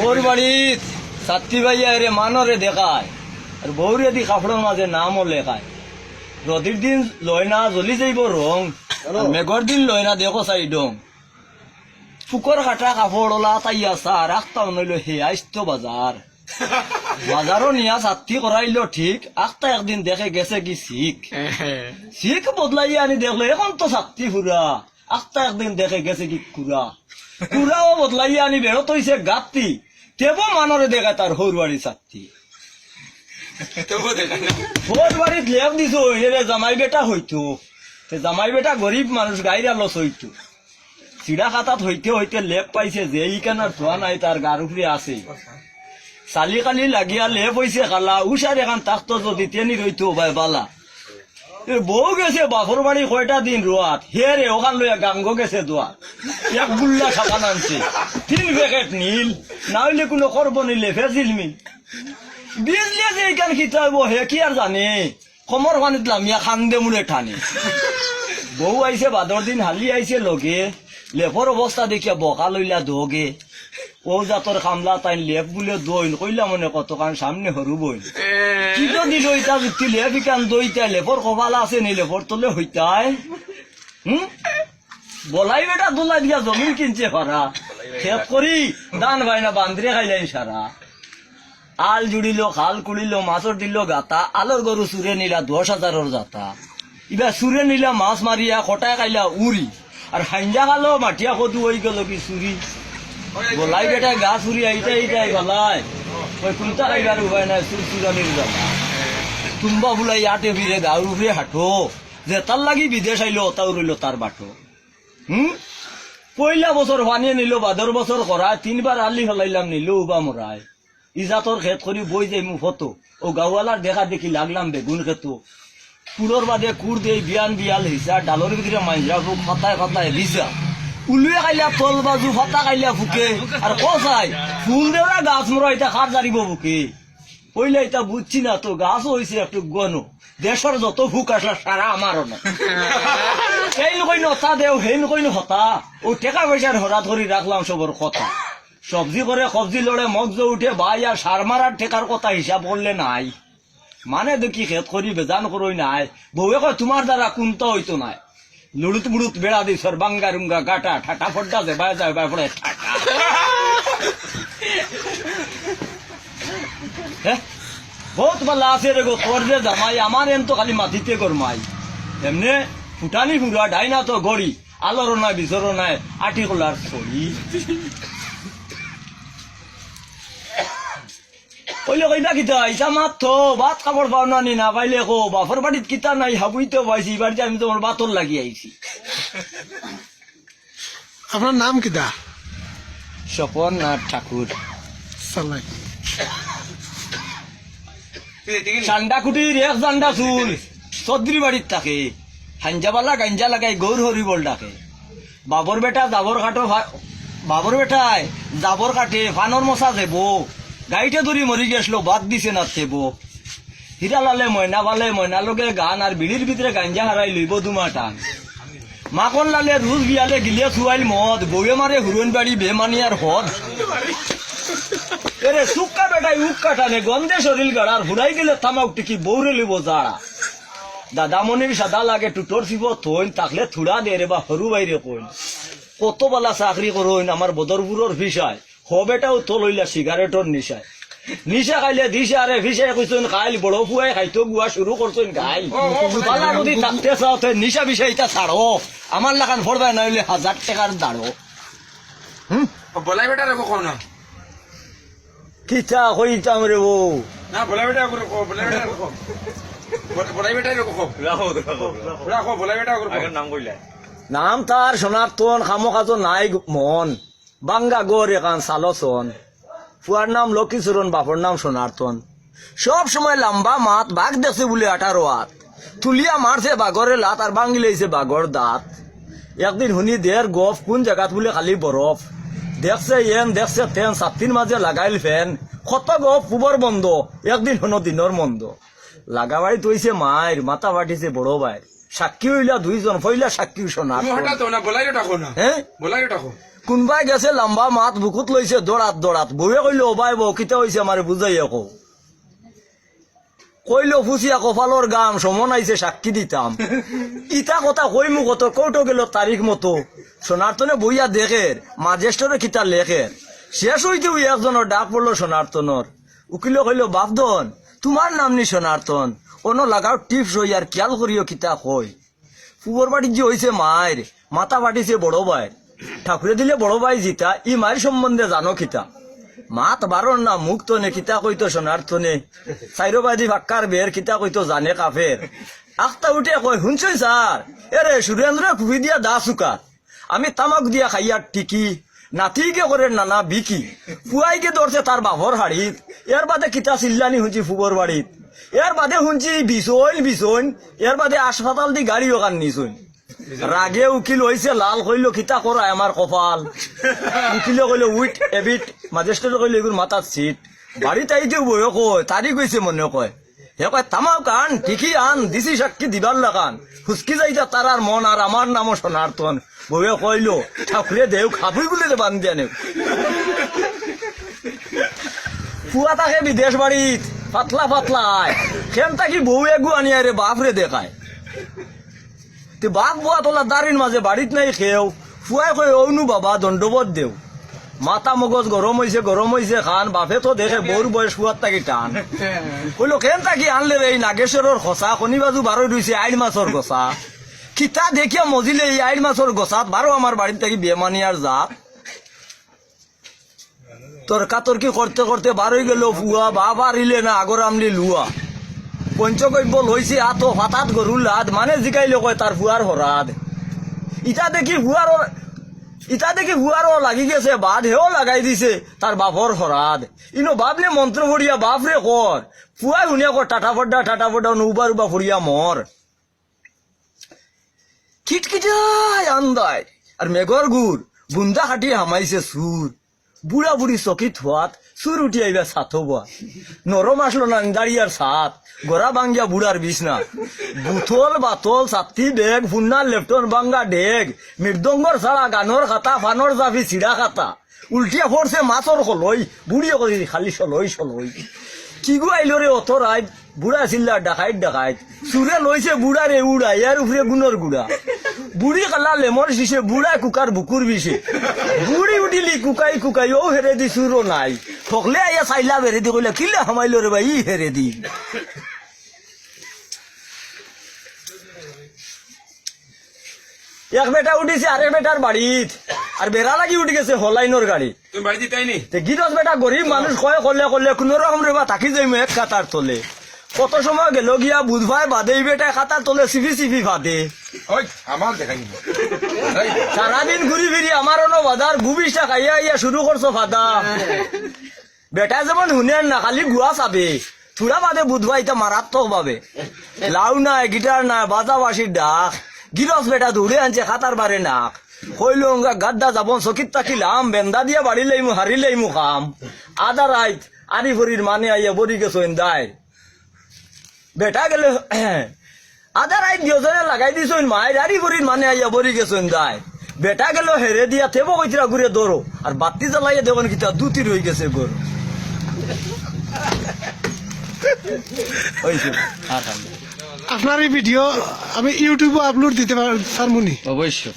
ওর বাড়িত সাত্তি ভাইয়া রে মানরে দেখায় আর বৌরে দি কাপড়ের মাঝে নামও লেখায়। রদির দিন লয় না জ্বলি যাইব রং মেঘর দিন লয় না দেখো চাই ডং ফুকর কাটা কাপড় ওলা তাই আসা রাখতাম নইলো হে আইস্ত বাজার বাজারও নিয়া সাত্তি করাইলো ঠিক আখতা একদিন দেখে গেছে কি শিখ শিখ বদলাই আনি দেখল এখন তো সাত্তি ফুরা আখতা একদিন দেখে গেছে কি কুড়া কুড়াও বদলাই আনি বেরোত হইছে গাত্তি। তেবো মানরে দেখায় তার হৌর বাড়ি তবু হৌর বাড়িত লেপ দিছো এরে জামাই বেটা হইতো। তে জামাই বেটা গরিব মানুষ গাইরা লস হইতো। চিড়া খাতাত হইতে হইতে লেপ পাইছে যে ইকানার ধোয়া নাই তার গার উপরে আছে। চালি কালি লাগিয়া লেপ হইছে কালা উষার এখান তাক্ত যদি তেনি রইতো বাই বালা। বউ গেছে বাপর বাড়ি কয়টা দিন রোয়াত হে রে ওখান লইয়া গাঙ্গ গেছে দোয়া এক গুল্লা সাবান আনছে। তিন প্যাকেট নীল না হইলে কোনো করব নিলে, ফেজিল মিল। বিজলে যে এইখান খিতাইব হে কি আর জানে? কমর পানিত লামিয়া খান্দে মুড়ে টানে বউ আইছে বাদর দিন হালি আইছে লগে। লেপর অবস্থা দেখিয়া বকা লইলা দোগে। ও জাতর কামলা তাই লেপ বুলে দইন কইলা মনে কতখান সামনে হরু বইন। কি দিল ইটা যুক্তি লেপ ইকান দইতা লেপর কপাল আছে নি লেপর তলে হইতাই। হুম? বলাই বেটা দোলাই দিয়া জমিন কিনছে খেত করি দান বান্দ্রে খাইলাই সারা। আল জুড়িল খাল কুড়িল মাছর দিল গাতা আলোর গরু চুরে নিলা দশ হাজারের জাতা। ইবা চুরে নিলা মাছ মারিয়া খটাই খাইলা উড়ি। আর হাইঞ্জা খালো মাটিয়া কদু হয়ে গেল কি চুরি। গলাই বেটা গা চুরি আইটা আইটাই গলাই ওই কুন্তা খাইবার উপায় নাই চুর চুরানির জ্বালা তুম্বা ফুলাই ইয়াতে ফিরে গাঁর উপরে হাঁটো যে তার লাগি বিদেশ আইলো তাও রইল তার বাটো হুম? পয়লা বছর পানিয়ে নিল বাদর বছর করা তিনবার আলি ফেলাইলাম, নিল উবা মরায় ইজাতর খেত করি বই যাই ফটো। ও গাওয়ালার দেখা দেখি লাগলাম বেগুন খেতো। কুড়োর বাদে কুড় দিয়ে বিয়ান বিয়াল হিসা ডালর ভিতরে মাইজরা বুক ফাতায় ফাতায় ভিসা উলুয়ে খাইলা তল বাজু ফাতা খাইলা ফুকে। আর কসাই ফুল দেওয়া গাছ মরা এটা খার জারিব বুকে। পইলে এটা বুঝছি না তো, গাছ হয়েছে একটু গনো। দেশের যত ফুক আসলা সারা আমার না এই নকই নতা দেও, সেই নকই হতা। ও টেকা পয়সার হরা ধরি রাখলাম সবর কথা। সবজি করে সবজি লড়ে মগজ উঠে ভাই আর সার মারার ঠেকার কথা হিসাব করলে নাই। মানে দেখি খেত করি বেজান করই নাই। বউয়ে কয় তোমার দ্বারা কুন্ত হইতো নাই। লুড়ুত মুড়ুত বেড়া দিস বাঙ্গা রুঙ্গা গাটা, ঠাটা ফড্ডা দে বাই যায় হ্যাঁ বহুত ভালো আছে রে গো, তোর যে জামাই, আমার এম তো খালি মাটিতে গরমাই। এমনি ফুটানি ফুলা ডাইনা তো গড়ি, আলোর নাই বিচর নাই, আটি কলার ছড়ি কইলে কইবা কিতা ইসা মাত্র ভাত কাপড় পাও না নি না পাইলে কো বাপর বাড়িত কিতা নাই হাবুই তো পাইছি এবার যে আমি তোমার বাতর লাগি আইছি। আপনার নাম কিটা স্বপন নাথ ঠাকুর। চান্ডা কুটির এক জান্ডা চুল চদ্রি বাড়িত থাকে। হাঞ্জাবালা গাঞ্জা লাগাই গৌর হরি বল ডাকে। বাবর বেটা জাবর কাটো বাবর বেটায় জাবর কাটে ফানর মশা দেব গাইতে ধরি মরি গেছিল বাদ দিছে না থেব হীরা লালে ময়না, বালে ময়না লগে গান আর বিড়ির ভিতরে গাঞ্জা হারাই লইব দুমা টান মাখন লালে রুজ বিয়ালে গিলে চুয়াইল মদ, বউয়ে মারে হুরন বাড়ি, বেমানি আর হদ। এরে সুক্কা বেটাই উক কাটানে, গন্ধে শরীর গাড়ার, হুড়াই গেলে থামাক টিকি বৌরে লিব জাড়া। দাদামণির সাদা লাগে, টুটোর শিব থইন তাকলে থুড়া দে রে বা হরু বাইরে কইন কত বালা চাকরি করইন আমার বদরপুরের ফিসায় হ বেটাও তো লইলা সিগারেটর নিশায় নিশা খাইলে দিশা আরে কইছেন খাইল বড় ফুয়াই খাইতো গুয়া শুরু করছেন গাই বালা যদি থাকতে চাও তো নিশা বিষয়টা ছাড়ো আমার লাগান ফড়বাই নইলে হাজার টাকার দাঁড়ো বলাই বেটা রেখো কো না। কিতা কইতাম রে বউ না বলাই বেটা করে কো বলাই বেটা রেখো বলাই বেটা রেখো কো রাখো বলাই বেটা করে নাম তার সনাতন খামো কাজো নাই মন। বাঙ্গা গর একান সালসন ফুয়ার নাম লক্ষ্মীচরণ বাপর নাম সোনার্তন সব সময় লম্বা মাত বাঘ দেখছে বলে আঠারো হাত তুলিয়া মারছে বাঘরে লাত আর লইছে বাঘর দাঁত। একদিন শুনি দের গফ কোন জায়গাত বলে খালি বরফ দেখছে এন দেখছে তেন ছাতির মাঝে লাগাইল ফেন। কত গফ পুবর বন্ধ একদিন শুনো দিনর মন্দ। লাগাবাই তৈছে মায়ের মাথা বাটিছে বড় ভাই সাক্ষী হইলা দুইজন ফইলা সাক্ষী সোনার তুমি বলাই বেটা কো না। হ্যাঁ কোনবাই গেছে, লম্বা মাত বুকুত লইছে দৌড়াত দৌড়াত বউয়ে কইল ওবাই বউ কিতা হইছে আমার বুঝাই আকৌ? কইল ফুচিয়া কপালর গাম, সমন আইছে সাক্ষী দিতাম ইটা কথা কই মু কত কৌটো গেল তারিখ মতো। সোনার্তনে বইয়া দেখের মাজেস্টরে কিতা লেখের শেষ হইতে ওই একজনের ডাক পড়ল সোনার্তনর উকিল কইল, বাপদন তোমার নাম নি সোনার্তন অন্য লাগাও টিপস হই আর খেয়াল করিও কিতা কই পুবর বাড়ির যে হইছে মায়ের মাথা বাটিছে বড় ভাই ঠাকুরে দিলে বড় ভাই জিতা, ই মায়ের সম্বন্ধে জানো কিতা। মাত বারণ না, মুখ তো নে কিতা কইতো সোনার তনে। চাইরো বাদি ভাক্কার বের কিতা কইতো জানে কাফের আখতা উঠে কই শুনছই স্যার এরে সুরেন্দ্র ফুফি দিয়া দা চুকা। আমি তামাক দিয়া খাইয়ার টিকি, নাতিকে করে নানা বিকি। পুয়াইকে ধরছে তার বাপর হাড়িত এর বাদে কিতা চিল্লানি শুনছি ফুবর বাড়িত এর বাদে শুনছি বিছইন বিছইন এর বাদে হাসপাতাল দি গাড়ি ওখান নিছইন রাগে উকিল হইছে লাল কইলো কিতা করায় আমার কপাল? উকিলে কইলো উইট এবিট মাজেস্ট্রেট কইলো এগুলো মাথার সিট বাড়িতে আইতে বয়ে কয় তারি কইছে মনে কয়। হে কয় তামাও কান ঠিকই আন দিছি সাক্ষী দিবার লাগান। হুসকি যাইতা তার আর মন আর আমার নামও সোনার্তন বউয়ে কইলো ঠাকুরে দেও খাবই বলে দে বান্ধি আনে। ফুয়া থাকে বিদেশ বাড়িত পাতলা পাতলা আয় খেম থাকি বউ এগু আনিয়া রে বাপরে দেখায়। তে বাপ বুয়া তোলা দাঁড়ির মাঝে বাড়িত নাই খেও ফুয়াই কই অনু বাবা দণ্ডবোধ দেও। মাথা মগজ গরম হইছে গরম হইছে খান, বাপে তো দেখে বউর বয়স ফুয়ার তাকি টান। কইলো, কেন তাকি আনলে এই নাগেশ্বরের খসা শনি বাজু বারো রইছে আইল মাছর গছা কিতা দেখিয়া মজিলে এই আইল মাছর গছাত বারো আমার বাড়ির থেকে বেমানি আর জাত? তর্কাতর্কি করতে করতে বারোই গেল ফুয়া বাবা রিলে না আগর আমলি লুয়া পঞ্চকব্য লইছে আত হঠাৎ গরুর লাদ মানে জিকাইলে কয় তার ফুয়ার হরাদ ইটা দেখি ফুয়ার ইটা দেখি ফুয়ারও লাগি গেছে বাদ হেও লাগাই দিছে তার বাপর হরাদ ইনো বাপলে মন্ত্র ভরিয়া বাপরে কর ফুয়াই শুনিয়া কর টাটা ফড্ডা টাটা ফড্ডা নৌবা রুবা ফুরিয়া মর খিটখিটাই আন্দায় আর মেঘর গুড় বুন্দা খাটি হামাইছে সুর বুড়া বুড়ি চকিত হওয়াত সুর উঠি আইবা সাথো বোয়া নরম আসলো না দাঁড়িয়ার সাত। গড়া বাঙ্গিয়া বুড়ার বিছনা। বুথল বাতল ছাতি বেগ ফুন্নার লেফটন বাঙ্গা ডেগ। মৃদঙ্গর ছাড়া গানর খাতা ফানর জাফি চিড়া খাতা। উল্টিয়া পড়ছে মাছর কলই বুড়িয়ে কই খালি সলই সলই। কি গো আইলো রে অত রাত বুড়া চিল্লা ডাকাইত ডাকাইত চুরে লইছে বুড়া রে উড়া ইয়ার উপরে গুণর গুড়া। বুড়ি কালা লেমর শিছে বুড়া কুকার বুকুর বিছে বুড়ি উঠিলি, কুকাই কুকাই ও হেরে দি চুরো নাই। ঠকলে আইয়া চাইলা হেরে দি কইলা কিলে হামাইলো রে ভাই হেরে দি? এক বেটা উঠিছে আরেক বেটার বাড়িত আর বেড়া লাগি উঠি গেছে হলাইনর গাড়ি। তুমি বাড়ি দিতাই তে গিরস বেটা গরিব মানুষ কয় করলে করলে কোন রকম রে বা থাকি যাই এক কাতার তলে। কত সময় গেল গিয়া বুধবার বাদে এই বেটা খাতার তলে সিফি সিফি বাদে। এই, সারাদিন ঘুরি ফিরি আমার অন্য গুবিসটা খাইয়া ইয়া শুরু করছ ফাদা। বেটা যেমন শুনেন না, খালি গুয়া চাবে থুড়া বাদে বুধবার এটা মারাত্মক ভাবে। লাউ নাই গিটার নাই, বাজা বাসির ডাক। গিরস বেটা দৌড়ে আনছে খাতার বারে নাক। কইলো অঙ্গা গাদ্দা যাব, চকিত তাকিলাম বেন্দা দিয়া বাড়ি লাইমু হারি লাইমু খাম। আদা রাইত আরি ভরির মানে আইয়া বরি গেছো দায় বেটা গেলে আধা রাইত দিওজনে লাগাই দিছইন মায়ের আরি ভরির মানে আইয়া বরি গেছইন দায় বেটা গেল হেরে দিয়া, থেব কইতরা ঘুরে দৌড়ো আর বাতি জ্বালাইয়া দেবেন কিতা, দুটি রই গেছে গোর। আপনার এই ভিডিও আমি ইউটিউবে আপলোড দিতে পারব অবশ্যই